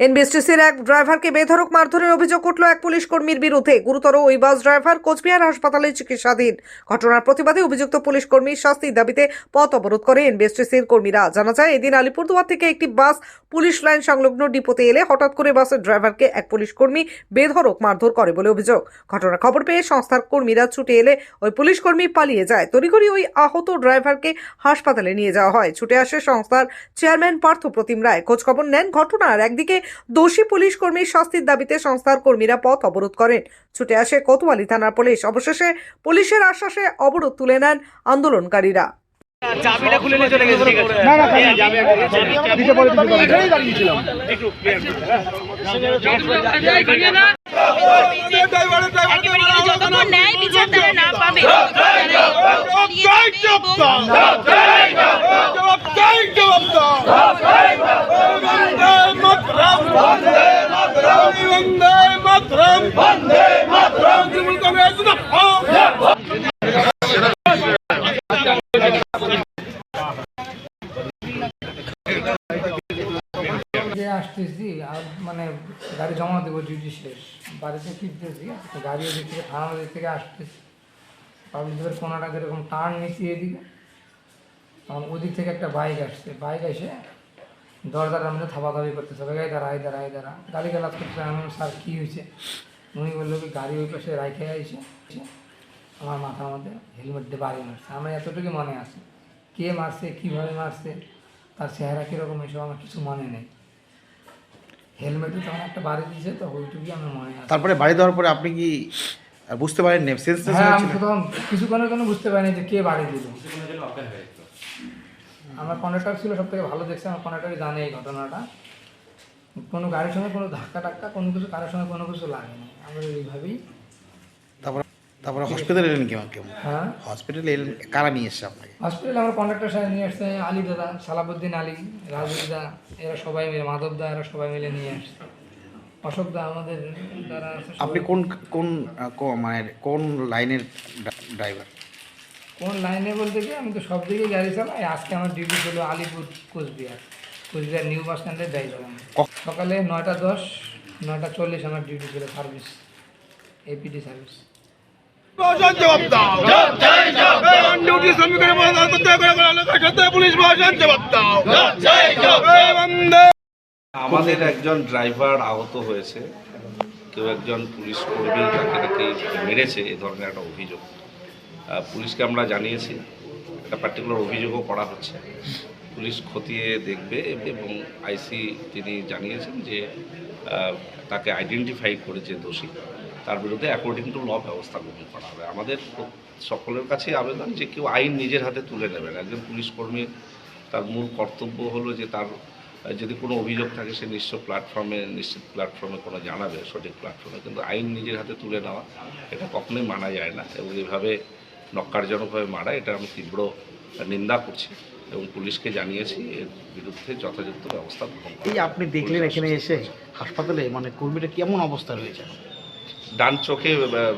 এনবিএসটিসির এক ড্রাইভারকে বেধড়ক মারধরের অভিযোগ উঠল এক পুলিশ কর্মীর বিরুদ্ধে। গুরুতর ওই বাস ড্রাইভার কোচবিহার হাসপাতালে চিকিৎসাধীন। ঘটনার প্রতিবাদে অভিযুক্ত পুলিশ কর্মীর শাস্তির দাবিতে পথ অবরোধ করে এনবিএসটিসির কর্মীরা। জানা যায়, এদিন আলিপুরদুয়ার থেকে একটি বাস পুলিশ লাইন সংলগ্ন ডিপোতে এলে হঠাৎ করে বাসের ড্রাইভারকে এক পুলিশ কর্মী বেধড়ক মারধর করে বলে অভিযোগ। ঘটনার খবর পেয়ে সংস্থার কর্মীরা ছুটে এলে ওই পুলিশ কর্মী পালিয়ে যায়। তড়িঘড়ি ওই আহত ড্রাইভারকে হাসপাতালে নিয়ে যাওয়া হয়। ছুটে আসে সংস্থার চেয়ারম্যান পার্থ প্রতিম রায়। খোঁজখবর নেন ঘটনার। একদিকে দোষী পুলিশ কর্মীর শাস্তির দাবিতে সংস্থার কর্মীরা পথ অবরোধ করেন ছুটে আসে কোতোয়ালি থানার পুলিশ অবশেষে পুলিশের আশ্বাসে অবরোধ তুলে নেন আন্দোলনকারীরা চাবিটা খুলে নিয়ে চলে গেছে না না দিতে পরে দিতে পরে এখানেই দাঁড়িয়েছিলাম একেবারে যতক্ষণ ন্যায় বিচার তারা না পাবে যে আসতেছি, আর মানে গাড়ি জমা দেবো ডিউটি শেষ। বাড়িতে ফিরতেছি, গাড়ি ওদিক থেকে থানার দিক থেকে আসতেছি। পাবলিকের কোনাটা এরকম টার্ন নিচ্ছি এদিকে। তখন ওদিক থেকে একটা বাইক আসছে। বাইক এসে দরজার মধ্যে থাপাথাপি করতেছে। সবাই গাড়ি দাঁড়া, এই দাঁড়া এই দাঁড়া। গাড়ি গালাজ করতেছে। আমি স্যার, কী হয়েছে? উনি বলল কি, গাড়ি ওই পাশে রাইখে আইসে আমার মাথার মধ্যে হেলমেট দিয়ে বাড়ি মারছে। আমার এতটুকু মনে আছে। কে মারছে, কীভাবে মারছে, তার চেহারা কীরকম এসব আমার কিছু মনে নেই। হেলমেটে তখন একটা বাড়ি দিয়েছে তো ওইটুকুই আমার মনে আছে। তারপরে বাড়ি দেওয়ার পরে আপনি কি বুঝতে পারেন সেন্স হ্যাঁ আমি তো তখন কিছুক্ষণের জন্য বুঝতে পারিনি যে কে বাড়ি দিল। আমার কন্ডাক্টর ছিল সব থেকে ভালো দেখছে আমার কন্ডাক্টরই জানে এই ঘটনাটা। কোনো গাড়ির সঙ্গে কোনো ধাক্কা টাক্কা কোনো কিছু কারোর সঙ্গে কোনো কিছু লাগেনি। আমরা এইভাবেই তারপরে তারপরে হসপিটালে এলেন কেমন কেমন হ্যাঁ? হসপিটালে এলেন কারা নিয়ে এসছে আপনাকে? হসপিটালে আমার কন্ডাক্টর সাহেব নিয়ে আসছে আলী দাদা সালাবুদ্দিন আলী রাজুল দা এরা সবাই মিলে মাধব দা এরা সবাই মিলে নিয়ে আসছে অশোক দা আমাদের যারা আছে আপনি কোন কোন মানে কোন লাইনের ড্রাইভার কোন লাইনে বলতে কি আমি তো সব দিকেই গাড়ি চালাই। আজকে আমার ডিউটি ছিল আলিপুর কোচবিহার। কোচবিহার নিউ বাস স্ট্যান্ডে ড্রাইভার সকালে নয়টা দশ নয়টা চল্লিশ আমার ডিউটি ছিল সার্ভিস এপিডি সার্ভিস প্রশাসন জবাব দাও। ডিউটি শ্রমিকের পুলিশ প্রশাসন জবাব দাও। আমাদের একজন ড্রাইভার আহত হয়েছে। কেউ একজন পুলিশ কর্মী তাকে নাকি মেরেছে এ ধরনের একটা অভিযোগ। পুলিশকে আমরা জানিয়েছি। একটা পার্টিকুলার অভিযোগও করা হচ্ছে। পুলিশ খতিয়ে দেখবে এবং আইসি তিনি জানিয়েছেন যে তাকে আইডেন্টিফাই করে যে দোষী, তার বিরুদ্ধে অ্যাকর্ডিং টু ল ব্যবস্থা গ্রহণ করা হবে। আমাদের সকলের কাছেই আবেদন যে কেউ আইন নিজের হাতে তুলে নেবেন। একজন পুলিশ কর্মী, তার মূল কর্তব্য হলো যে তার, যদি কোনো অভিযোগ থাকে, সে নিশ্চয় প্ল্যাটফর্মে নিশ্চিত প্ল্যাটফর্মে কোনো জানাবে, সঠিক প্ল্যাটফর্মে কিন্তু আইন নিজের হাতে তুলে নেওয়া, এটা কখনোই মানা যায় না এবং এভাবে নক্কারজনকভাবে মারা, এটা আমি তীব্র নিন্দা করছি। এবং পুলিশকে জানিয়েছি এর বিরুদ্ধে যথাযথ ব্যবস্থা গ্রহণ এই আপনি দেখলেন এখানে এসে হাসপাতালে মানে কর্মীটা কেমন অবস্থা রয়েছে? ডান চোখে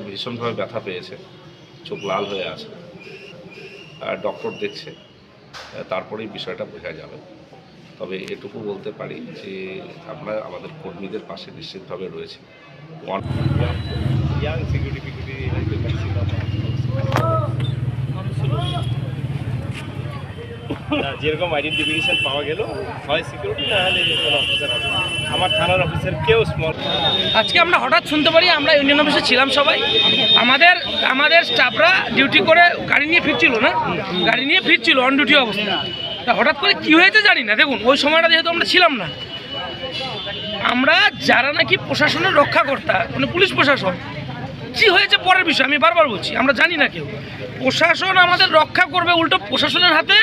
ভীষণভাবে ব্যথা পেয়েছে চোখ লাল হয়ে আছে। আর ডক্টর দেখছে তারপরেই বিষয়টা বোঝা যাবে। তবে এটুকু বলতে পারি যে আমরা আমাদের কর্মীদের পাশে নিশ্চিতভাবে রয়েছি। যেরকম আইডেন্টিফিকেশন পাওয়া গেল হয় সিকিউরিটি না হলে কোনো অফিসার আমার থানার অফিসার কেউ স্মল আজকে আমরা হঠাৎ শুনতে পারি, আমরা ইউনিয়ন অফিসে ছিলাম সবাই। আমাদের আমাদের স্টাফরা ডিউটি করে গাড়ি নিয়ে ফিরছিল না? গাড়ি নিয়ে ফিরছিল অন ডিউটি অবস্থা। তা হঠাৎ করে কি হয়েছে জানি না, দেখুন, ওই সময়টা যেহেতু আমরা ছিলাম না। আমরা যারা নাকি প্রশাসনের রক্ষাকর্তা মানে পুলিশ প্রশাসন কি হয়েছে পরের বিষয়? আমি বারবার বলছি, আমরা জানি না কেউ। প্রশাসন আমাদের রক্ষা করবে, উল্টো প্রশাসনের হাতে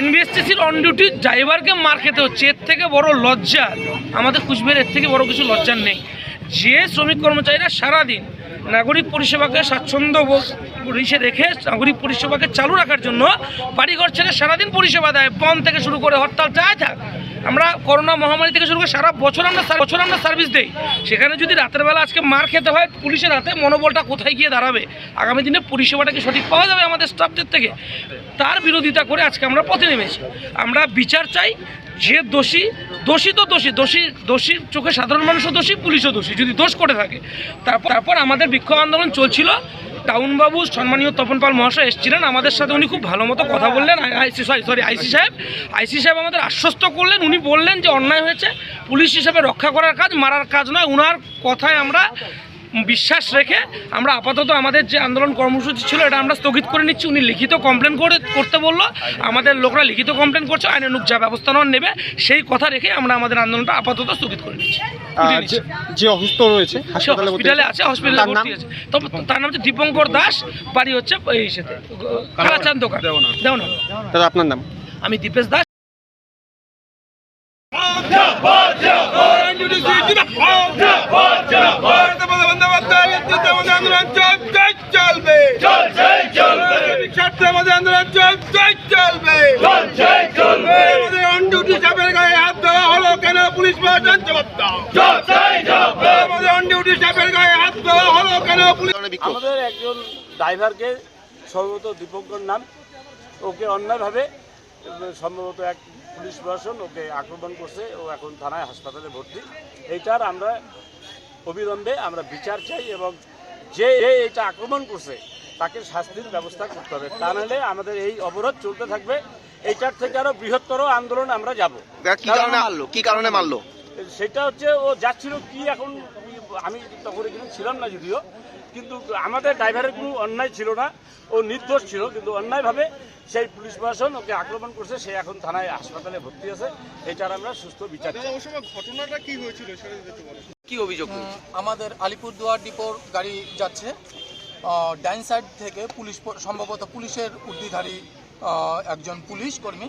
এনবিএসটিসির অন ডিউটি ড্রাইভারকে মার খেতে হচ্ছে। এর থেকে বড় লজ্জা, আমাদের কুচবিহার এর থেকে বড় কিছু লজ্জার নেই। যে শ্রমিক কর্মচারীরা সারাদিন নাগরিক পরিষেবাকে স্বাচ্ছন্দ্য ইসে রেখে নাগরিক পরিষেবাকে চালু রাখার জন্য বাড়িঘর ছেড়ে সারাদিন পরিষেবা দেয় বন্ধ থেকে শুরু করে হরতাল যাই থাক আমরা করোনা মহামারী থেকে শুরু করে সারা বছর আমরা বছর আমরা সার্ভিস দিই। সেখানে যদি রাতের বেলা আজকে মার খেতে হয়, পুলিশের হাতে মনোবলটা কোথায় গিয়ে দাঁড়াবে? আগামী দিনে পরিষেবাটা কি সঠিক পাওয়া যাবে আমাদের স্টাফদের থেকে? তার বিরোধিতা করে আজকে আমরা পথে নেমেছি। আমরা বিচার চাই, যে দোষী দোষী তো দোষী দোষী, দোষীর চোখে সাধারণ মানুষও দোষী, পুলিশও দোষী। যদি দোষ করে থাকে, তারপর তারপর আমাদের বিক্ষোভ আন্দোলন চলছিল। টাউনবাবু সম্মানীয় তপন পাল মহাশয় এসেছিলেন আমাদের সাথে, উনি খুব ভালো মতো কথা বললেন। আইসি সরি সরি, আইসি সাহেব। আইসি সাহেব আমাদের আশ্বস্ত করলেন, উনি বললেন যে অন্যায় হয়েছে, পুলিশ হিসেবে রক্ষা করার কাজ, মারার কাজ নয়, উনার কথায় আমরা বিশ্বাস রেখে আমরা আপাতত আমাদের যে আন্দোলন কর্মসূচি ছিল এটা আমরা স্থগিত করে নিচ্ছি। উনি লিখিত কমপ্লেন করে করতে বলল। আমাদের লোকরা লিখিত কমপ্লেন করছে আইনানুক যা ব্যবস্থা নেওয়ার নেবে। সেই কথা রেখে আমরা আমাদের আন্দোলনটা আপাতত স্থগিত করে নিচ্ছি। যে অসুস্থ রয়েছে হসপিটালে আছে হসপিটালে ভর্তি আছে তবে তার নাম হচ্ছে দীপঙ্কর দাস বাড়ি হচ্ছে এই সাথে কালাচাঁদ দোকান। দাদা আপনার নাম? আমি দীপেশ দাস। চলবে। ছাত্রের আন্দোলন চলবে। চলবে। অন ডিউটি সাহেবের গায়ে হাত দেওয়া হলো কেন? পুলিশ প্রশাসন জবাব দাও আমাদের অন ডিউটি গায়ে হাত দেওয়া হলো কেন? পুলিশ আমাদের একজন ড্রাইভারকে সম্ভবত দীপঙ্কর নাম। ওকে অন্যায়ভাবে সম্ভবত এক পুলিশ প্রশাসন ওকে আক্রমণ করছে। ও এখন থানায় হাসপাতালে ভর্তি। এইটার আমরা অবিলম্বে আমরা বিচার চাই এবং যে এটা আক্রমণ করছে তাকে শাস্তির ব্যবস্থা করতে হবে। তা নাহলে আমাদের এই অবরোধ চলতে থাকবে। এইটার থেকে আরও বৃহত্তর আন্দোলন আমরা যাব। কি কারণে মারলো? কি কারণে মারলো? সেটা হচ্ছে ও যাচ্ছিল কি এখন আমি তখন এখানে ছিলাম না যদিও কিন্তু আমাদের ড্রাইভারের কোনো অন্যায় ছিল না। ও নির্দোষ ছিল কিন্তু অন্যায়ভাবে সেই পুলিশ প্রশাসন ওকে আক্রমণ করছে। সে এখন থানায় হাসপাতালে ভর্তি আছে। এটার আমরা সুস্থ বিচার চাই। কি অভিযোগ আমাদের আলিপুরদুয়ার ডিপোর গাড়ি যাচ্ছে। ডাইন সাইড থেকে পুলিশ সম্ভবত পুলিশের উর্দিধারী একজন পুলিশ কর্মী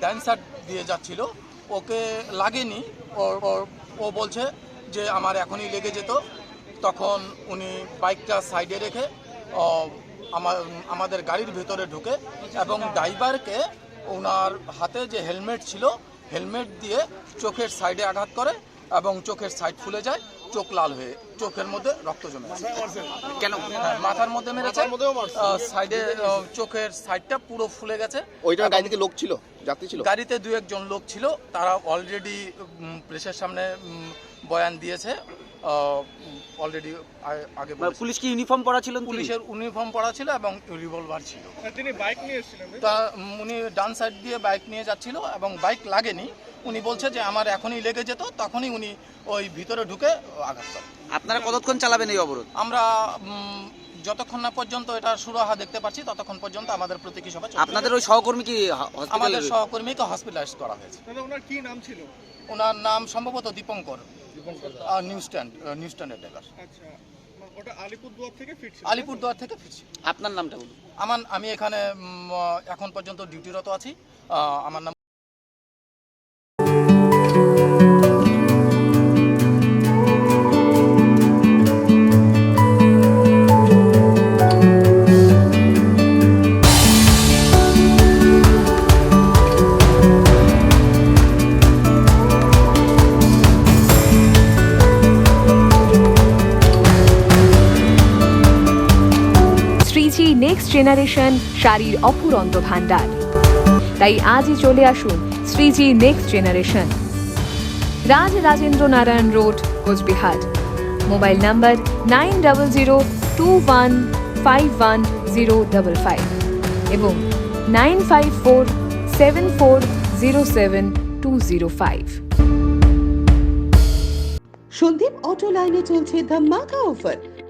ডাইন সাইড দিয়ে যাচ্ছিল। ওকে লাগেনি। ও- ও- ও বলছে যে আমার এখনই লেগে যেত। তখন উনি বাইকটা সাইডে রেখে আমার আমাদের গাড়ির ভেতরে ঢুকে এবং ড্রাইভারকে ওনার হাতে যে হেলমেট ছিল, হেলমেট দিয়ে চোখের সাইডে আঘাত করে এবং চোখের সাইড ফুলে যায় চোখ লাল হয়ে চোখের মধ্যে রক্ত জমে কেন? মাথার মধ্যে মেরেছে সাইডে চোখের সাইডটা পুরো ফুলে গেছে। ওইটা গাড়ি থেকে লোক ছিল? যাত্রী ছিল? গাড়িতে দু একজন লোক ছিল তারা অলরেডি প্রেসের সামনে বয়ান দিয়েছে অলরেডি আগে পুলিশ কি ইউনিফর্ম পরা ছিল পুলিশের ইউনিফর্ম পরা ছিল এবং রিভলভার ছিল। তিনি বাইক নিয়ে এসেছিলেন তা? উনি ডান সাইড দিয়ে বাইক নিয়ে যাচ্ছিল এবং বাইক লাগেনি। উনি বলছে যে আমার এখনই লেগে যেত তখনই উনি ওই ভিতরে ঢুকে আঘাত করে। আপনারা কতক্ষণ চালাবেন এই অবরোধ? আমরা যতক্ষণ না পর্যন্ত এটা সুরাহা দেখতে পাচ্ছি ততক্ষণ পর্যন্ত আমাদের প্রতীকী সভা। আপনাদের ওই সহকর্মী কি আমাদের সহকর্মীকে হসপিটালাইজ করা হয়েছে। ওনার কি নাম ছিল? ওনার নাম সম্ভবত দীপঙ্কর। নিউ স্ট্যান্ড নিউ স্ট্যান্ডের ড্রাইভার আচ্ছা ওটা আলিপুরদুয়ার থেকে ফিরছিল আলিপুরদুয়ার থেকে ফিরছি। আপনার নামটা বলুন। আমার আমি এখানে এখন পর্যন্ত ডিউটিরত আছি। আমার নাম জেনারেশন শাড়ির অফুরন্ত ভান্ডার তাই আজই চলে আসুন Shreeji next generation. Raj Rajendra Narayan road, Coochbehar. Mobile number nine double zero two one five one zero double five এবং nine five four seven four zero seven two zero five. Sandip auto লাইনে চলছে ধামাকা offer